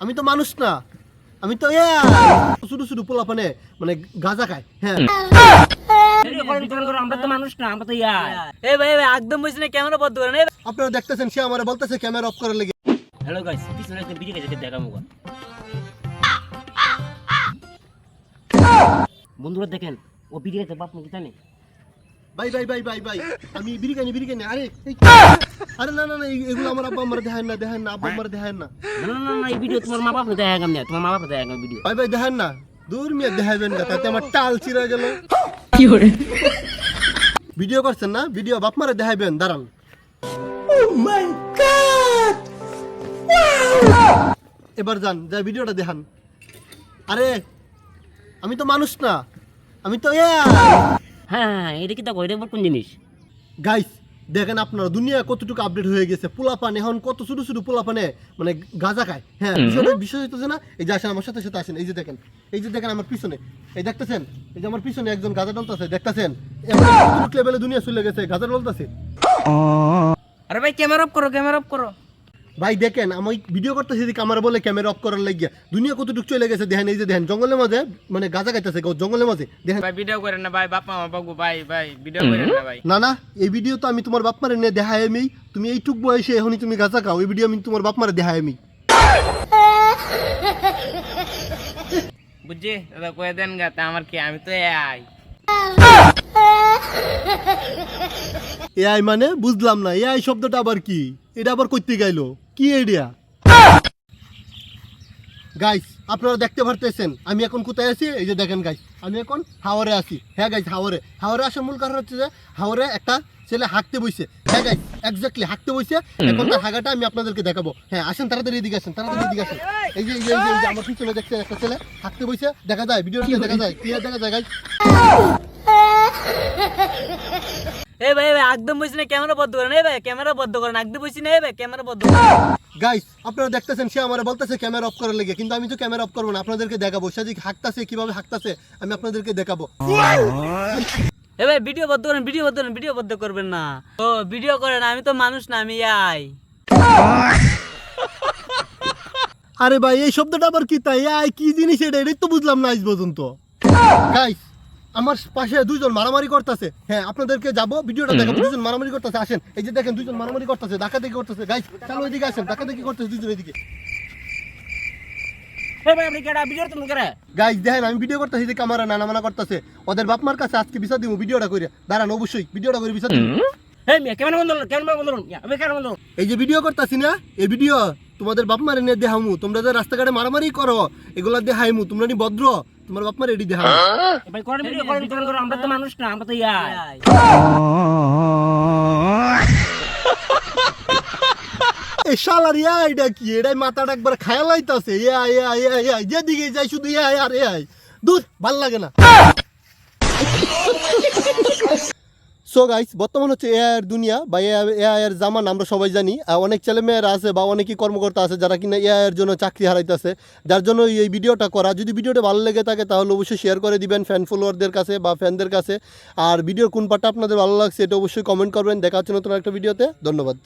আমি তো মানুষ না। আমি তো শুধু শুধু পোলা পানে মানে গাঁজা খায় হ্যাঁ। আপনারা দেখতেছেন সে আমার বলতেছে ক্যামেরা অফ করার লেগে হ্যালো গাইস পিছনে একটা ভিডিও গেছে দেখাবো। বন্ধুরা দেখেন ও ভিডিও গেছে বাপ মুখে জানে? ভাই ভাই ভাই ভাই ভাই আমি বিরিকানি বিরিকানি আরে আরে না না না এগুলো আমার আব্বা আমার দেখায় না দেখায় না আব্বা আমার দেখায় না। না না না এই ভিডিও তোমার মা বাপ দেখা গাম না তোমার মা বাপ দেখা গাম ভিডিও ভাই ভাই দেখান না। দূর মিয়া দেখাইবেন না তাতে আমার টাল চিরা গেল। ভিডিও করছেন না? ভিডিও বাপ মারে দেখাইবেন দাঁড়ান। এবার যান যা ভিডিওটা দেখান। আরে আমি তো মানুষ না। আমি তো এ হ্যাঁ হ্যাঁ এটা কি দেখো এটা আবার কোন জিনিস? গাইস দেখেন আপনারা দুনিয়া কতটুকু আপডেট হয়ে গেছে। পোলাপান এখন কত ছোট ছোট পোলাপানে মানে গাঁজা খায়। হ্যাঁ বিষয়টা বিষয় হইতেছে না? এই যে আসেন আমার সাথে সাথে আসেন এই যে দেখেন এই যে দেখেন আমার পিছনে। এই দেখতেছেন? এই যে আমার পিছনে একজন গাঁজা ডলতেছে দেখতেছেন? লেভেলে দুনিয়া চলে গেছে গাঁজা ডলতেছে আরে ভাই ক্যামেরা অফ করো ক্যামেরা অফ করো। ভাই দেখেন আমি ভিডিও করতেছি দিকে আমার বলে ক্যামেরা অফ করার লাগিয়া। দুনিয়া কতটুকু চলে গেছে দেখেন এই যে দেখেন জঙ্গলের মাঝে মানে গাঁজা খাইতেছে জঙ্গলের মাঝে দেখেন। ভাই ভিডিও করেন না ভাই বাপা মা বাবু ভাই ভাই ভিডিও করেন না ভাই। না না এই ভিডিও তো আমি তোমার বাপ মারে নিয়ে দেখাই আমি তুমি এইটুক বয়সে এখনই তুমি গাঁজা খাও এই ভিডিও আমি তোমার বাপ মারে দেখাই আমি। বুঝছি? দাদা কয়ে দেন গা তা আমার কি আমি তো আই এআই মানে বুঝলাম না এআই শব্দটা আবার কি? এটা আবার করতে গাইলো কি এডিয়া গাইস আপনারা দেখতে পারতেছেন আমি এখন কোথায় আছি? এই যে দেখেন গাইস আমি এখন হাওরে আছি। হ্যাঁ গাইস হাওরে। হাওরে আসার মূল কারণ হচ্ছে যে হাওরে একটা ছেলে হাঁকতে বইছে। হ্যাঁ গাইস এক্স্যাক্টলি হাঁকতে বইছে। এখন তার হাগাটা আমি আপনাদেরকে দেখাবো। হ্যাঁ আসেন তাড়াতাড়ি এদিকে আসেন তাড়াতাড়ি এদিকে আসেন। এই যে এই যে আমার পিছনে দেখছে একটা ছেলে হাঁকতে বইছে। দেখা যায় ভিডিওতে দেখা যায় ক্লিয়ার দেখা যায় গাইস এ ভাই ভাই একদম না ক্যামেরা বন্ধ করেন। এ ভাই ক্যামেরা বন্ধ করেন একদম না এ ভাই ক্যামেরা করেন। গাইস আপনারা দেখতেছেন সে আমার বলতেছে ক্যামেরা অফ করার লেগে কিন্তু আমি তো ক্যামেরা অফ করব না আপনাদেরকে দেখাবো। সে যে হাঁকতাছে কীভাবে হাঁকতাছে আমি আপনাদেরকে দেখাবো। এ ভাই ভিডিও বন্ধ করেন ভিডিও বন্ধ করেন ভিডিও বন্ধ করবেন না। ও ভিডিও করেন আমি তো মানুষ না আমি আই আরে ভাই এই শব্দটা আবার কি তাই? আই কি জিনিস এটা? এটাই তো বুঝলাম না আজ পর্যন্ত। গাইস আমার পাশে দুইজন মারামারি করতেছে। হ্যাঁ আপনাদেরকে যাব ভিডিওটা দেখাবো দুজন মারামারি করতেছে আসেন। এই যে দেখেন দুজন মারামারি করতেছে দেখা দেখি করতেছে। গাইস চলো এদিকে আসেন দেখা দেখি করতেছে দুজন এদিকে? এই ভাই আপনি কেডা? ভিডিও তুমি করে গাইস দেখেন আমি ভিডিও করতেছি যে ক্যামেরা নানা মানা করতেছে। ওদের বাপ মার কাছে আজকে বিচার দিব ভিডিওটা করে দাঁড়ান অবশ্যই ভিডিওটা করে বিচার দিব। এই যে ভিডিও করতেছি না এই ভিডিও তোমাদের বাপ মারে নিয়ে দেখামু। তোমরা যে রাস্তাঘাটে মারামারি করো এগুলা দেখাইমু তোমরা নি ভদ্র। তোমার বাপ মারে এটি দেখামু ভাই করেন ভিডিও করেন করেন করেন, আমরা তো মানুষ না আমরা তো ইয়া আই। এই শালার ইয়া এটা কি? এটাই মাথাটা একবার খায়ালাইতাছে ইয়া ইয়া ইয়া ইয়া যেদিকে যাই শুধু ইয়া আর দূর ভালো লাগে না। সো গাইস বর্তমান হচ্ছে এআই এর দুনিয়া বা এআই এর জামান আমরা সবাই জানি। অনেক ছেলেমেয়েরা আছে বা অনেকই কর্মকর্তা আছে যারা কিনা এআই এর জন্য চাকরি হারাইতেছে, যার জন্য এই ভিডিওটা করা। যদি ভিডিওটা ভালো লেগে থাকে, তাহলে অবশ্যই শেয়ার করে দিবেন ফ্যান ফলোয়ারদের কাছে বা ফ্যানদের কাছে। আর ভিডিওর কোন পার্টটা আপনাদের ভালো লাগছে, এটা অবশ্যই কমেন্ট করবেন। দেখা হচ্ছে নতুন একটা ভিডিওতে। ধন্যবাদ।